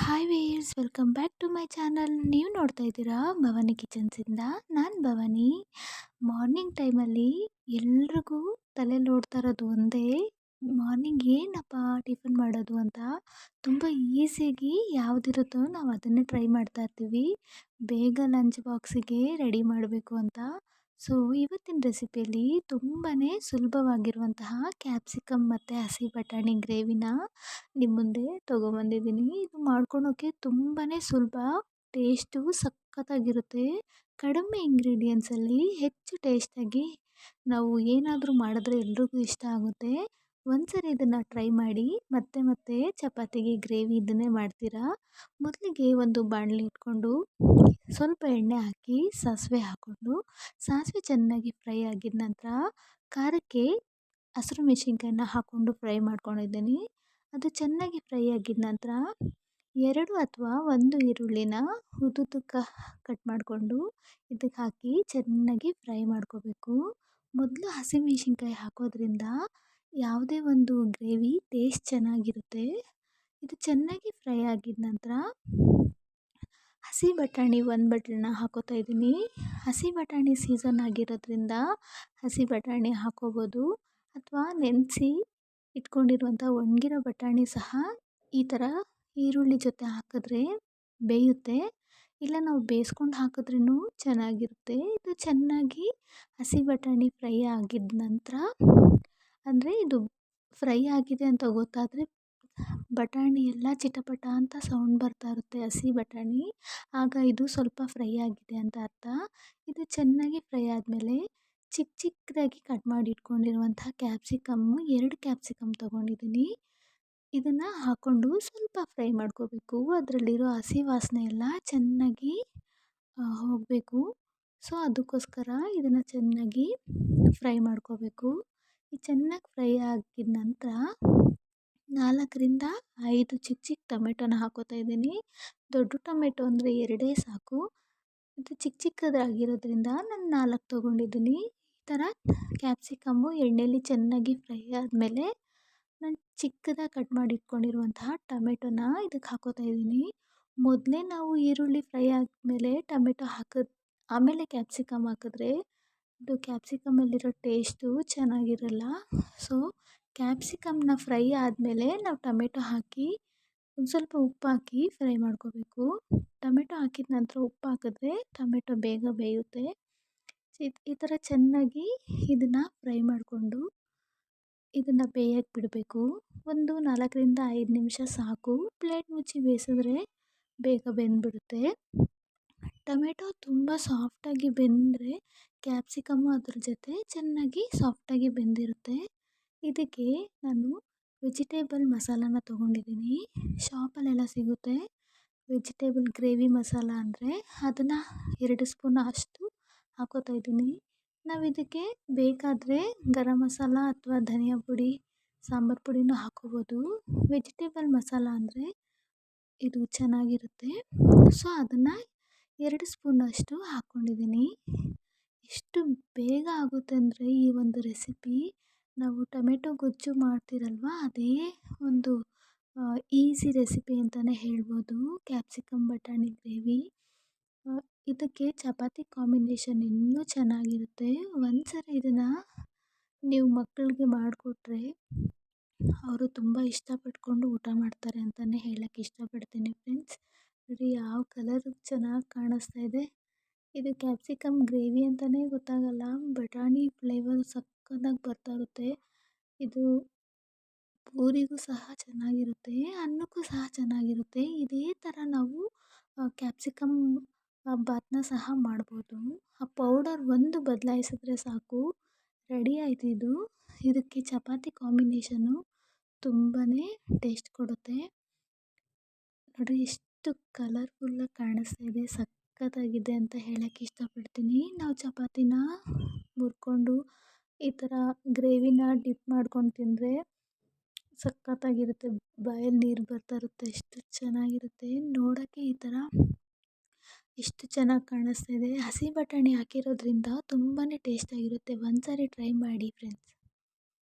Hi wares welcome back to my channel ನೀವು ನೋಡ್ತಾ ಇದ್ದೀರಾ ಭವಾನಿ ಕಿಚನ್ಸಿಂದ ನಾನು ಭವಾನಿ. ಮಾರ್ನಿಂಗ್ ಟೈಮಲ್ಲಿ ಎಲ್ರಿಗೂ ತಲೆಯಲ್ಲಿ ಓಡ್ತಾ ಇರೋದು ಒಂದೇ. ಮಾರ್ನಿಂಗ್ ಏನಪ್ಪ ಟಿಫನ್ ಮಾಡೋದು ಅಂತ? ತುಂಬ ಈಸಿಯಾಗಿ ಯಾವುದಿರುತ್ತೋ ನಾವು ಅದನ್ನೇ ಟ್ರೈ ಮಾಡ್ತಾ ಇರ್ತೀವಿ. ಬೇಗ ಲಂಚ್ ಬಾಕ್ಸಿಗೆ ರೆಡಿ ಮಾಡಬೇಕು ಅಂತ. ಸೊ, ಇವತ್ತಿನ ರೆಸಿಪಿಯಲ್ಲಿ ತುಂಬಾ ಸುಲಭವಾಗಿರುವಂತಹ ಕ್ಯಾಪ್ಸಿಕಮ್ ಮತ್ತು ಹಸಿ ಬಟಾಣಿ ಗ್ರೇವಿನ ನಿಮ್ಮ ಮುಂದೆ ತೊಗೊಬಂದಿದ್ದೀನಿ. ಇದು ಮಾಡ್ಕೊಳೋಕ್ಕೆ ತುಂಬಾ ಸುಲಭ, ಟೇಸ್ಟು ಸಖತ್ತಾಗಿರುತ್ತೆ. ಕಡಿಮೆ ಇಂಗ್ರೀಡಿಯೆಂಟ್ಸಲ್ಲಿ ಹೆಚ್ಚು ಟೇಸ್ಟಾಗಿ ನಾವು ಏನಾದರೂ ಮಾಡಿದ್ರೆ ಎಲ್ರಿಗೂ ಇಷ್ಟ ಆಗುತ್ತೆ. ಒಂದ್ಸರಿ ಇದನ್ನು ಟ್ರೈ ಮಾಡಿ, ಮತ್ತೆ ಮತ್ತೆ ಚಪಾತಿಗೆ ಗ್ರೇವಿ ಇದನ್ನೇ ಮಾಡ್ತೀರಾ? ಮೊದಲಿಗೆ ಒಂದು ಬಾಣಲಿ ಇಟ್ಕೊಂಡು ಸ್ವಲ್ಪ ಎಣ್ಣೆ ಹಾಕಿ ಸಾಸಿವೆ ಹಾಕ್ಕೊಂಡು ಸಾಸಿವೆ ಚೆನ್ನಾಗಿ ಫ್ರೈ ಆಗಿದ ನಂತರ ಖಾರಕ್ಕೆ ಹಸಿರು ಮೆಣಸಿನ್ಕಾಯನ್ನ ಹಾಕ್ಕೊಂಡು ಫ್ರೈ ಮಾಡ್ಕೊಂಡಿದ್ದೀನಿ. ಅದು ಚೆನ್ನಾಗಿ ಫ್ರೈ ಆಗಿದ ನಂತರ ಎರಡು ಅಥವಾ ಒಂದು ಈರುಳ್ಳಿನ ಉದ್ದುದ್ದಕ್ಕೆ ಕಟ್ ಮಾಡಿಕೊಂಡು ಇದಕ್ಕೆ ಹಾಕಿ ಚೆನ್ನಾಗಿ ಫ್ರೈ ಮಾಡ್ಕೋಬೇಕು. ಮೊದಲು ಹಸಿಮೆಣ್ಸಿನ್ಕಾಯಿ ಹಾಕೋದ್ರಿಂದ ಯಾವುದೇ ಒಂದು ಗ್ರೇವಿ ಟೇಸ್ಟ್ ಚೆನ್ನಾಗಿರುತ್ತೆ. ಇದು ಚೆನ್ನಾಗಿ ಫ್ರೈ ಆಗಿದ ನಂತರ ಹಸಿ ಬಟಾಣಿ ಒಂದು ಬಟ್ಲನ್ನ ಹಾಕೋತಾ ಇದ್ದೀನಿ. ಹಸಿ ಬಟಾಣಿ ಸೀಸನ್ ಆಗಿರೋದ್ರಿಂದ ಹಸಿ ಬಟಾಣಿ ಹಾಕೋಬೋದು ಅಥವಾ ನೆನೆಸಿ ಇಟ್ಕೊಂಡಿರುವಂಥ ಒಣಗಿರೋ ಬಟಾಣಿ ಸಹ ಈ ಥರ ಈರುಳ್ಳಿ ಜೊತೆ ಹಾಕಿದ್ರೆ ಬೇಯುತ್ತೆ. ಇಲ್ಲ ನಾವು ಬೇಯಿಸ್ಕೊಂಡು ಹಾಕಿದ್ರೂ ಚೆನ್ನಾಗಿರುತ್ತೆ. ಇದು ಚೆನ್ನಾಗಿ ಹಸಿ ಬಟಾಣಿ ಫ್ರೈ ಆಗಿದ ನಂತರ ಅಂದರೆ ಇದು ಫ್ರೈ ಆಗಿದೆ ಅಂತ ಗೊತ್ತಾದರೆ ಬಟಾಣಿ ಎಲ್ಲ ಚಿಟಪಟ ಅಂತ ಸೌಂಡ್ ಬರ್ತಾ ಇರುತ್ತೆ, ಹಸಿ ಬಟಾಣಿ. ಆಗ ಇದು ಸ್ವಲ್ಪ ಫ್ರೈ ಆಗಿದೆ ಅಂತ ಅರ್ಥ. ಇದು ಚೆನ್ನಾಗಿ ಫ್ರೈ ಆದಮೇಲೆ ಚಿಕ್ಕ ಚಿಕ್ಕದಾಗಿ ಕಟ್ ಮಾಡಿ ಇಟ್ಕೊಂಡಿರುವಂಥ ಕ್ಯಾಪ್ಸಿಕಮ್ಮು ಎರಡು ಕ್ಯಾಪ್ಸಿಕಮ್ ತೊಗೊಂಡಿದ್ದೀನಿ. ಇದನ್ನು ಹಾಕ್ಕೊಂಡು ಸ್ವಲ್ಪ ಫ್ರೈ ಮಾಡ್ಕೋಬೇಕು. ಅದರಲ್ಲಿರೋ ಹಸಿ ವಾಸನೆ ಎಲ್ಲ ಚೆನ್ನಾಗಿ ಹೋಗಬೇಕು. ಸೊ, ಅದಕ್ಕೋಸ್ಕರ ಇದನ್ನು ಚೆನ್ನಾಗಿ ಫ್ರೈ ಮಾಡ್ಕೋಬೇಕು. ಚೆನ್ನಾಗಿ ಫ್ರೈ ಆಗಿದ ನಂತರ ನಾಲ್ಕರಿಂದ ಐದು ಚಿಕ್ಕ ಚಿಕ್ಕ ಟೊಮೆಟೊನ ಹಾಕ್ಕೋತಾ ಇದ್ದೀನಿ. ದೊಡ್ಡ ಟೊಮೆಟೊ ಅಂದರೆ ಎರಡೇ ಸಾಕು. ಇದು ಚಿಕ್ಕ ಚಿಕ್ಕದಾಗಿರೋದ್ರಿಂದ ನಾನು ನಾಲ್ಕು ತೊಗೊಂಡಿದ್ದೀನಿ. ಈ ಥರ ಕ್ಯಾಪ್ಸಿಕಮ್ಮು, ಎಣ್ಣೆಲಿ ಚೆನ್ನಾಗಿ ಫ್ರೈ ಆದಮೇಲೆ ನಾನು ಚಿಕ್ಕದಾಗಿ ಕಟ್ ಮಾಡಿ ಇಟ್ಕೊಂಡಿರುವಂತಹ ಟೊಮೆಟೊನ ಇದಕ್ಕೆ ಹಾಕ್ಕೋತಾ ಇದ್ದೀನಿ. ಮೊದಲೇ ನಾವು ಈರುಳ್ಳಿ ಫ್ರೈ ಆದಮೇಲೆ ಟೊಮೆಟೊ ಹಾಕಿದ, ಆಮೇಲೆ ಕ್ಯಾಪ್ಸಿಕಮ್ ಹಾಕಿದ್ರೆ ಇದು ಕ್ಯಾಪ್ಸಿಕಮಲ್ಲಿರೋ ಟೇಸ್ಟು ಚೆನ್ನಾಗಿರಲ್ಲ. ಸೊ ಕ್ಯಾಪ್ಸಿಕಮ್ನ ಫ್ರೈ ಆದಮೇಲೆ ನಾವು ಟೊಮೆಟೊ ಹಾಕಿ, ಒಂದು ಸ್ವಲ್ಪ ಉಪ್ಪು ಹಾಕಿ ಫ್ರೈ ಮಾಡ್ಕೋಬೇಕು. ಟೊಮೆಟೊ ಹಾಕಿದ ನಂತರ ಉಪ್ಪು ಹಾಕಿದ್ರೆ ಟೊಮೆಟೊ ಬೇಗ ಬೇಯುತ್ತೆ. ಈ ಥರ ಚೆನ್ನಾಗಿ ಇದನ್ನು ಫ್ರೈ ಮಾಡಿಕೊಂಡು ಇದನ್ನು ಬೇಯಕ್ಕೆ ಬಿಡಬೇಕು. ಒಂದು ನಾಲ್ಕರಿಂದ ಐದು ನಿಮಿಷ ಸಾಕು. ಪ್ಲೇಟ್ ಮುಚ್ಚಿ ಬೇಯಿಸಿದ್ರೆ ಬೇಗ ಬೆಂದ್ಬಿಡುತ್ತೆ. ಟೊಮೆಟೊ ತುಂಬ ಸಾಫ್ಟಾಗಿ ಬೆಂದರೆ ಕ್ಯಾಪ್ಸಿಕಮ್ಮು ಅದ್ರ ಜೊತೆ ಚೆನ್ನಾಗಿ ಸಾಫ್ಟಾಗಿ ಬೆಂದಿರುತ್ತೆ. ಇದಕ್ಕೆ ನಾನು ವೆಜಿಟೇಬಲ್ ಮಸಾಲಾನ ತೊಗೊಂಡಿದ್ದೀನಿ. ಶಾಪಲ್ಲೆಲ್ಲ ಸಿಗುತ್ತೆ. ವೆಜಿಟೇಬಲ್ ಗ್ರೇವಿ ಮಸಾಲ ಅಂದರೆ ಅದನ್ನು ಎರಡು ಸ್ಪೂನ್ ಅಷ್ಟು ಹಾಕೋತಾ ಇದ್ದೀನಿ. ನಾವು ಇದಕ್ಕೆ ಬೇಕಾದರೆ ಗರಂ ಮಸಾಲ ಅಥವಾ ಧನಿಯಾ ಪುಡಿ, ಸಾಂಬಾರು ಪುಡಿನೂ ಹಾಕೋಬೋದು. ವೆಜಿಟೇಬಲ್ ಮಸಾಲ ಅಂದರೆ ಇದು ಚೆನ್ನಾಗಿರುತ್ತೆ. ಸೊ, ಅದನ್ನು ಎರಡು ಸ್ಪೂನಷ್ಟು ಹಾಕ್ಕೊಂಡಿದ್ದೀನಿ ಎಷ್ಟು ಬೇಗ ಆಗುತ್ತೆ ಅಂದರೆ ಈ ಒಂದು ರೆಸಿಪಿ? ನಾವು ಟೊಮೆಟೊ ಗೊಜ್ಜು ಮಾಡ್ತೀರಲ್ವ? ಅದೇ ಒಂದು ಈಸಿ ರೆಸಿಪಿ ಅಂತಲೇ ಹೇಳ್ಬೋದು. ಕ್ಯಾಪ್ಸಿಕಮ್, ಬಟಾಣಿ, ಗ್ರೇವಿ. ಇದಕ್ಕೆ ಚಪಾತಿ ಕಾಂಬಿನೇಷನ್ ಇನ್ನೂ ಚೆನ್ನಾಗಿರುತ್ತೆ. ಒಂದ್ಸರಿ ಇದನ್ನು ನೀವು ಮಕ್ಕಳಿಗೆ ಮಾಡಿಕೊಟ್ರೆ ಅವರು ತುಂಬ ಇಷ್ಟಪಟ್ಕೊಂಡು ಊಟ ಮಾಡ್ತಾರೆ ಅಂತಲೇ ಹೇಳಕ್ಕೆ ಇಷ್ಟಪಡ್ತೀನಿ ಫ್ರೆಂಡ್ಸ್. ನೋಡಿ, ಯಾವ ಕಲರ್ ಚೆನ್ನಾಗಿ ಕಾಣಿಸ್ತಾ ಇದೆ. ಇದು ಕ್ಯಾಪ್ಸಿಕಮ್ ಗ್ರೇವಿ ಅಂತಲೇ ಗೊತ್ತಾಗಲ್ಲ. ಬಟಾಣಿ ಫ್ಲೇವರ್ ಸಕ್ಕತ್ತಾಗಿ ಬರ್ತಾಯಿರುತ್ತೆ ಇದು ಪೂರಿಗೂ ಸಹ ಚೆನ್ನಾಗಿರುತ್ತೆ, ಅನ್ನಕ್ಕೂ ಸಹ ಚೆನ್ನಾಗಿರುತ್ತೆ. ಇದೇ ಥರ ನಾವು ಕ್ಯಾಪ್ಸಿಕಮ್ ಬಾತನ್ನ ಸಹ ಮಾಡ್ಬೋದು. ಆ ಪೌಡರ್ ಒಂದು ಬದಲಾಯಿಸಿದ್ರೆ ಸಾಕು. ರೆಡಿ ಆಯಿತು ಇದು. ಇದಕ್ಕೆ ಚಪಾತಿ ಕಾಂಬಿನೇಷನ್ನು ತುಂಬಾ ಟೇಸ್ಟ್ ಕೊಡುತ್ತೆ. ನೋಡಿರಿ, ಎಷ್ಟು ಕಲರ್ಫುಲ್ಲಾಗಿ ಕಾಣಿಸ್ತಾ ಇದೆ ಸಖತ್ತಾಗಿದೆ ಅಂತ ಹೇಳಕ್ಕೆ ಇಷ್ಟಪಡ್ತೀನಿ. ನಾವು ಚಪಾತಿನ ಮುರ್ಕೊಂಡು ಈ ಥರ ಗ್ರೇವಿನ ಡಿಪ್ ಮಾಡ್ಕೊಂಡು ತಿಂದರೆ ಸಖತ್ತಾಗಿರುತ್ತೆ. ಬಾಯಲ್ಲಿ ನೀರು ಬರ್ತಾ ಇರುತ್ತೆ ಎಷ್ಟು ಚೆನ್ನಾಗಿರುತ್ತೆ. ನೋಡೋಕ್ಕೆ ಈ ಥರ ಎಷ್ಟು ಚೆನ್ನಾಗಿ ಕಾಣಿಸ್ತಾ ಇದೆ. ಹಸಿ ಬಟಾಣಿ ಹಾಕಿರೋದ್ರಿಂದ ತುಂಬಾ ಟೇಸ್ಟಾಗಿರುತ್ತೆ ಒಂದ್ಸರಿ ಟ್ರೈ ಮಾಡಿ ಫ್ರೆಂಡ್ಸ್